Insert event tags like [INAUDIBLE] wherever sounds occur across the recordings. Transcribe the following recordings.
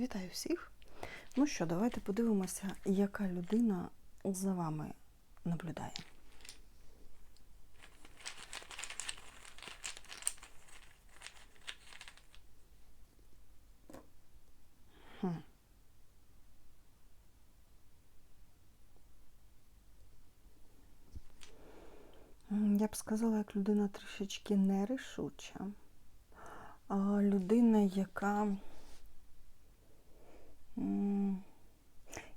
Вітаю всіх. Ну що, давайте подивимося, яка людина за вами наблюдає. Я б сказала, як людина трішечки нерішуча. А людина, яка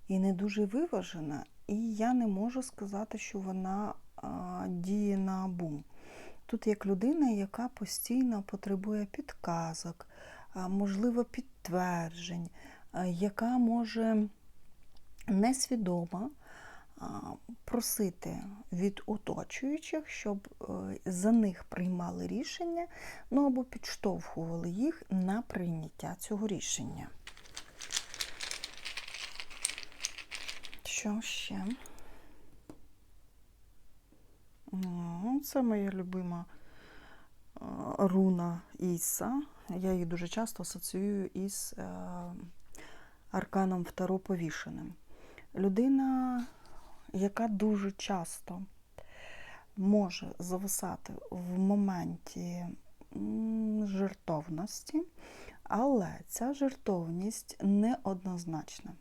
і не дуже виважена, і я не можу сказати, що вона діє на бум. Тут як людина, яка постійно потребує підказок, можливо, підтверджень, яка може несвідомо просити від оточуючих, щоб е, за них приймали рішення, ну або підштовхували їх на прийняття цього рішення. Що ще? Ну, Це моя любима е, руна Іса. Я її дуже часто асоціюю із е, арканом Второ повішеним. Людина, яка дуже часто може зависати в моменті жертовності, але ця жертовність неоднозначна.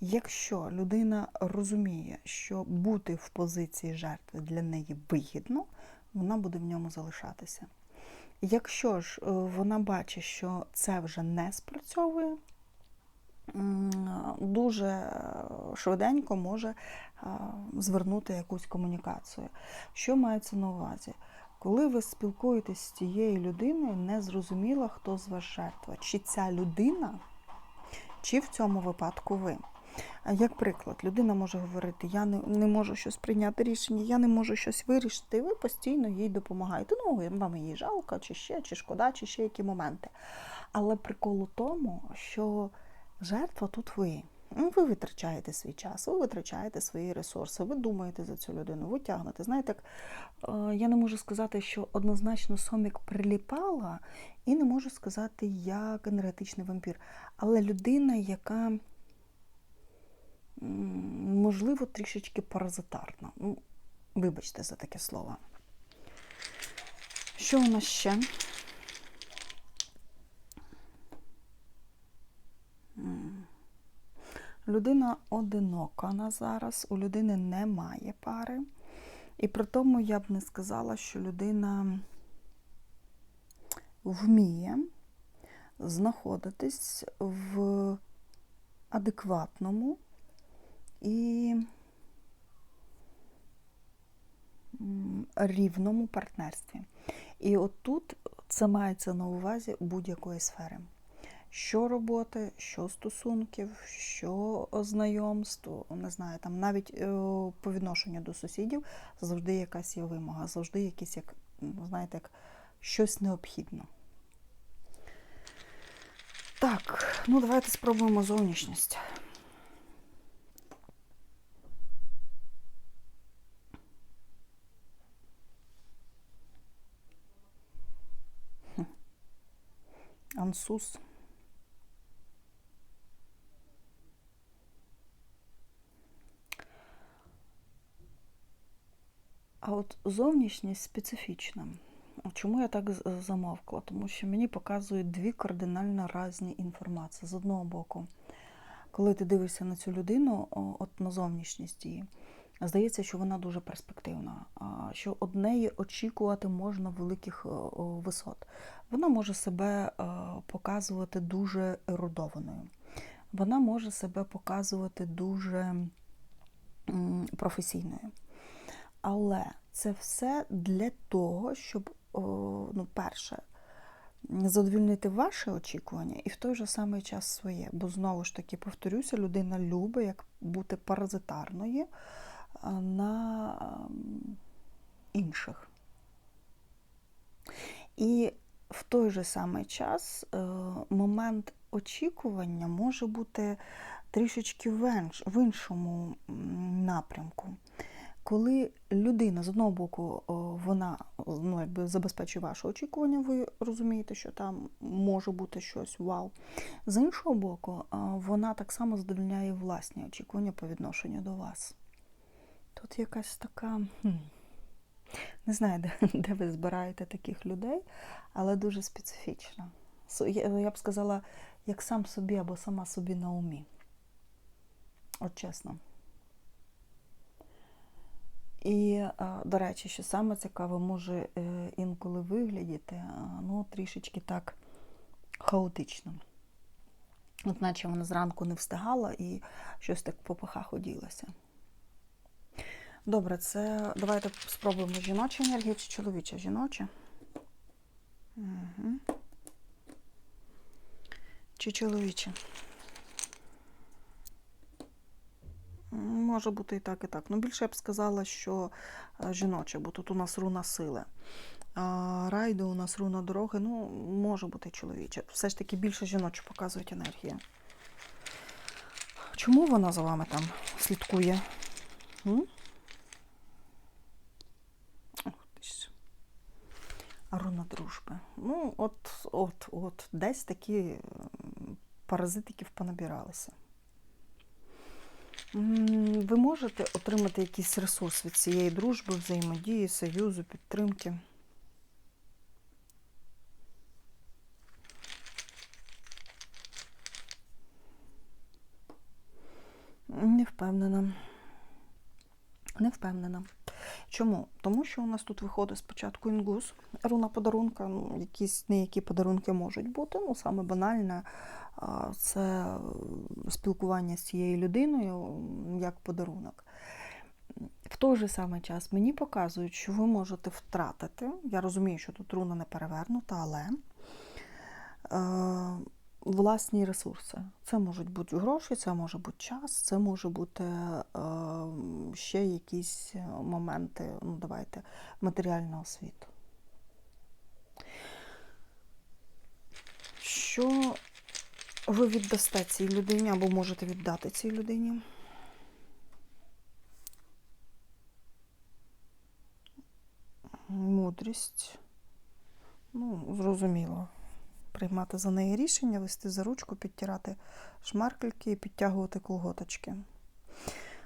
Якщо людина розуміє, що бути в позиції жертви для неї вигідно, вона буде в ньому залишатися. Якщо ж е, вона бачить, що це вже не спрацьовує, дуже е, швиденько може е, звернути якусь комунікацію. Що мається на увазі? Коли ви спілкуєтесь з тією людиною, не зрозуміло, хто з вас жертва, чи ця людина, чи в цьому випадку ви. Як приклад, людина може говорити, я не, не можу щось прийняти рішення, я не можу щось вирішити, і ви постійно їй допомагаєте. Ну, вам її жалко, чи ще, чи шкода, чи ще які моменти. Але прикол у тому, що жертва тут ви. Ну, Ви витрачаєте свій час, ви витрачаєте свої ресурси, ви думаєте за цю людину, ви тягнете. Знаєте, е, я не можу сказати, що однозначно сомік приліпала, і не можу сказати, як енергетичний вампір. Але людина, яка можливо, трішечки паразитарна. Ну, вибачте за таке слово. Що у нас ще? Людина одинока на зараз, у людини немає пари. І при тому я б не сказала, що людина вміє знаходитись в адекватному і рівному партнерстві. І отут це мається на увазі будь-якої сфери. Що роботи, що стосунків, що знайомств, не знаю, там навіть е, по відношенню до сусідів завжди якась є вимога, завжди якісь, як, знаєте, як щось необхідно. Так, ну давайте спробуємо зовнішність. Ансус. А от зовнішність специфічна. Чому я так замовкла? Тому що мені показують дві кардинально різні інформації. З одного боку, коли ти дивишся на цю людину, от на зовнішність її, здається, що вона дуже перспективна, що од неї очікувати можна великих о, висот. Вона може себе е, показувати дуже ерудованою. Вона може себе показувати дуже професійною. Але це все для того, щоб, ну, перше, задовільнити ваші очікування і в той же самий час своє. Бо знову ж таки, повторюся, людина любить як бути паразитарною на ем, інших. І в той же самий час е, момент очікування може бути трішечки в іншому напрямку. коли людина з одного боку вона ну, якби забезпечує ваше очікування, ви розумієте, що там може бути щось вау. З іншого боку, вона так само задовольняє власні очікування по відношенню до вас. Тут якась така. Не знаю, [LAUGHS] де, де ви збираєте таких людей, але дуже специфічна. Я, б сказала, як сам собі або сама собі на умі. От чесно. І, до речі, що саме цікаве, може е, інколи виглядіти, ну, трішечки так хаотично. От наче вона зранку не встигала і щось так по пахах оділася. Добре, це давайте спробуємо жіночу енергію чи чоловіча жіноча. Угу. Чи чоловіча? Може бути і так, і так. Ну, більше я б сказала, що е, жіноче, бо тут у нас руна сили. А райди у нас руна дороги, ну, може бути чоловіче. Все ж таки більше жіночу показують енергія. Чому вона за вами там слідкує? М? Ох ти ж. А руна дружби. Ну, от, от, от, десь такі паразитиків понабиралися. Ви можете отримати якийсь ресурс від цієї дружби, взаємодії, союзу, підтримки. Не впевнена. Не впевнена. Чому? Тому що у нас тут виходить спочатку інгус, руна подарунка. Ну, якісь неякі подарунки можуть бути. Ну, саме банальне це е, спілкування з цією людиною як подарунок. В той же самий час мені показують, що ви можете втратити. Я розумію, що тут руна не перевернута, але е, власні ресурси. Це можуть бути гроші, це може бути час, це може бути е, ще якісь моменти, ну давайте, матеріального світу. Що ви віддасте цій людині або можете віддати цій людині? Мудрість. Ну, зрозуміло. Приймати за неї рішення, вести за ручку, підтирати шмаркельки і підтягувати колготочки.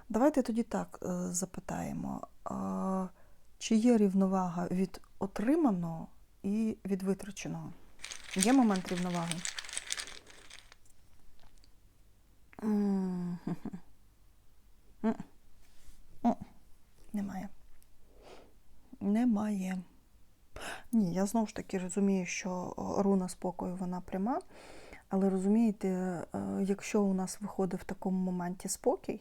Давайте тоді так е, запитаємо, чи є рівновага від отриманого і від витраченого? Є момент рівноваги? Немає. Немає. Ні, я знову ж таки розумію, що руна спокою вона пряма, але розумієте, е, якщо у нас виходить в такому моменті спокій,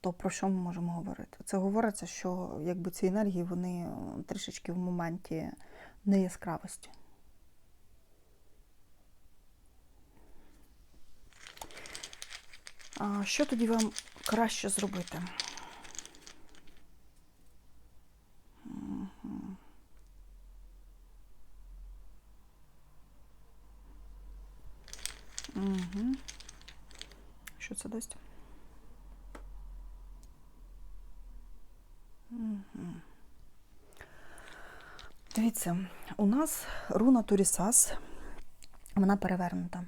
то про що ми можемо говорити? Це говориться, що якби ці енергії вони е, трішечки в моменті неяскравості. Що тоді вам краще зробити? Угу. Що це дасть? Угу. Дивіться, у нас руна Турісас, вона перевернута.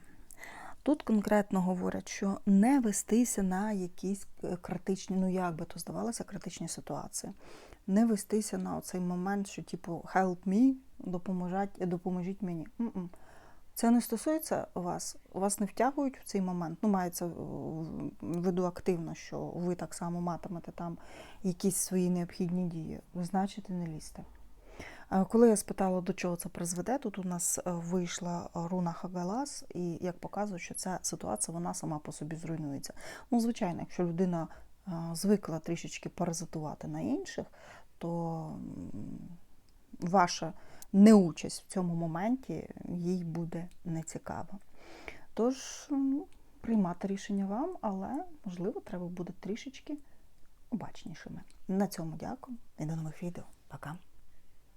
Тут конкретно говорять, що не вестися на якісь е, критичні, ну як би то здавалося, критичні ситуації. Не вестися на цей момент, що типу help me, допоможіть, допоможіть мені. М-м. Це не стосується вас, вас не втягують в цей момент. Ну, мається в виду активно, що ви так само матимете там якісь свої необхідні дії. Ви значить, не лізьте. Коли я спитала, до чого це призведе, тут у нас е, вийшла руна Хагалас, і як показує, що ця ситуація вона сама по собі зруйнується. Ну, звичайно, якщо людина е, звикла трішечки паразитувати на інших, то ваша неучасть в цьому моменті їй буде нецікава. Тож ну, приймати рішення вам, але можливо треба буде трішечки обачнішими. На цьому дякую і до нових відео. Пока.